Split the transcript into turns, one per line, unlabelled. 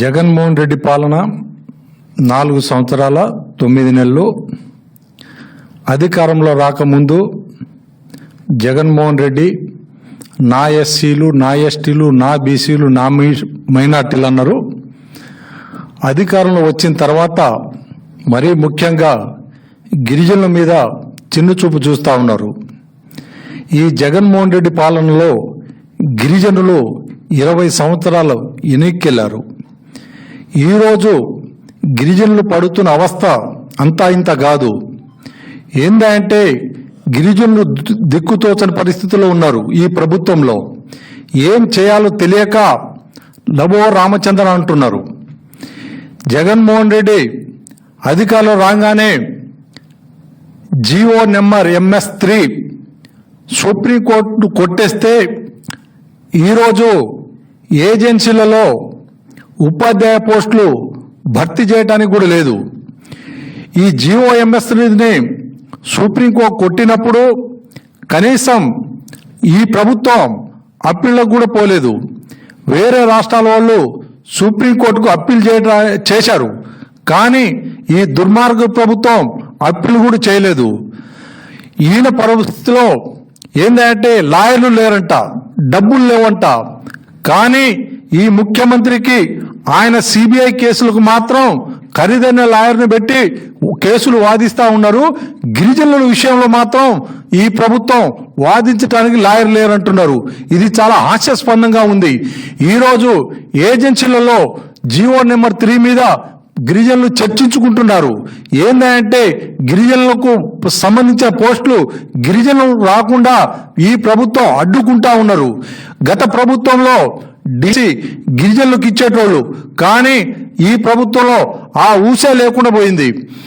జగన్మోహన్ రెడ్డి పాలన నాలుగు సంవత్సరాల తొమ్మిది నెలలు. అధికారంలో రాకముందు జగన్మోహన్ రెడ్డి నా ఎస్సీలు నా ఎస్టీలు నా బీసీలు నా మీ- మైనార్టీలు అన్నారు. అధికారంలో వచ్చిన తర్వాత మరీ ముఖ్యంగా గిరిజనుల మీద చిన్న చూపు చూస్తూ ఉన్నారు. ఈ జగన్మోహన్ రెడ్డి పాలనలో గిరిజనులు ఇరవై సంవత్సరాలు ఎన్నికెళ్ళారు ఈరోజు గిరిజనులు పడుతున్న అవస్థ అంతా ఇంత కాదు. ఏందంటే గిరిజనులు దిక్కుతోచని పరిస్థితుల్లో ఉన్నారు ఈ ప్రభుత్వంలో. ఏం చేయాలో తెలియక లబో రామచంద్ర అంటున్నారు. జగన్మోహన్ రెడ్డి అధికారంలో రాగానే GO number MS three Supreme Court కొట్టేస్తే ఈరోజు ఏజెన్సీలలో ఉపాధ్యాయ పోస్టులు భర్తీ చేయడానికి కూడా లేదు. ఈ జిఓఎంఎస్ని సుప్రీంకోర్టు కొట్టినప్పుడు కనీసం ఈ ప్రభుత్వం అప్పీళ్ళకు కూడా పోలేదు. వేరే రాష్ట్రాల వాళ్ళు సుప్రీంకోర్టుకు అప్పీల్ చేయట చేశారు. కానీ ఈ దుర్మార్గ ప్రభుత్వం అప్పీల్ కూడా చేయలేదు. ఈయన పరిస్థితిలో ఏంటంటే లాయర్లు లేరంట డబ్బులు లేవంట. కానీ ఈ ముఖ్యమంత్రికి ఆయన సిబిఐ కేసులకు మాత్రం ఖరీదైన లాయర్ని పెట్టి కేసులు వాదిస్తూ ఉన్నారు. గిరిజనుల విషయంలో మాత్రం ఈ ప్రభుత్వం వాదించడానికి లాయర్ లేరంటున్నారు. ఇది చాలా హాస్యాస్పందంగా ఉంది. ఈరోజు ఏజెన్సీలలో జియో నెంబర్ త్రీ మీద గిరిజనులు చర్చించుకుంటున్నారు. ఏంటంటే గిరిజనులకు సంబంధించిన పోస్టులు గిరిజనులు రాకుండా ఈ ప్రభుత్వం అడ్డుకుంటా ఉన్నారు. గత ప్రభుత్వంలో డిసి గిరిజనులకు ఇచ్చేటోళ్ళు. కానీ ఈ ప్రభుత్వంలో ఆ ఊసే లేకుండా పోయింది.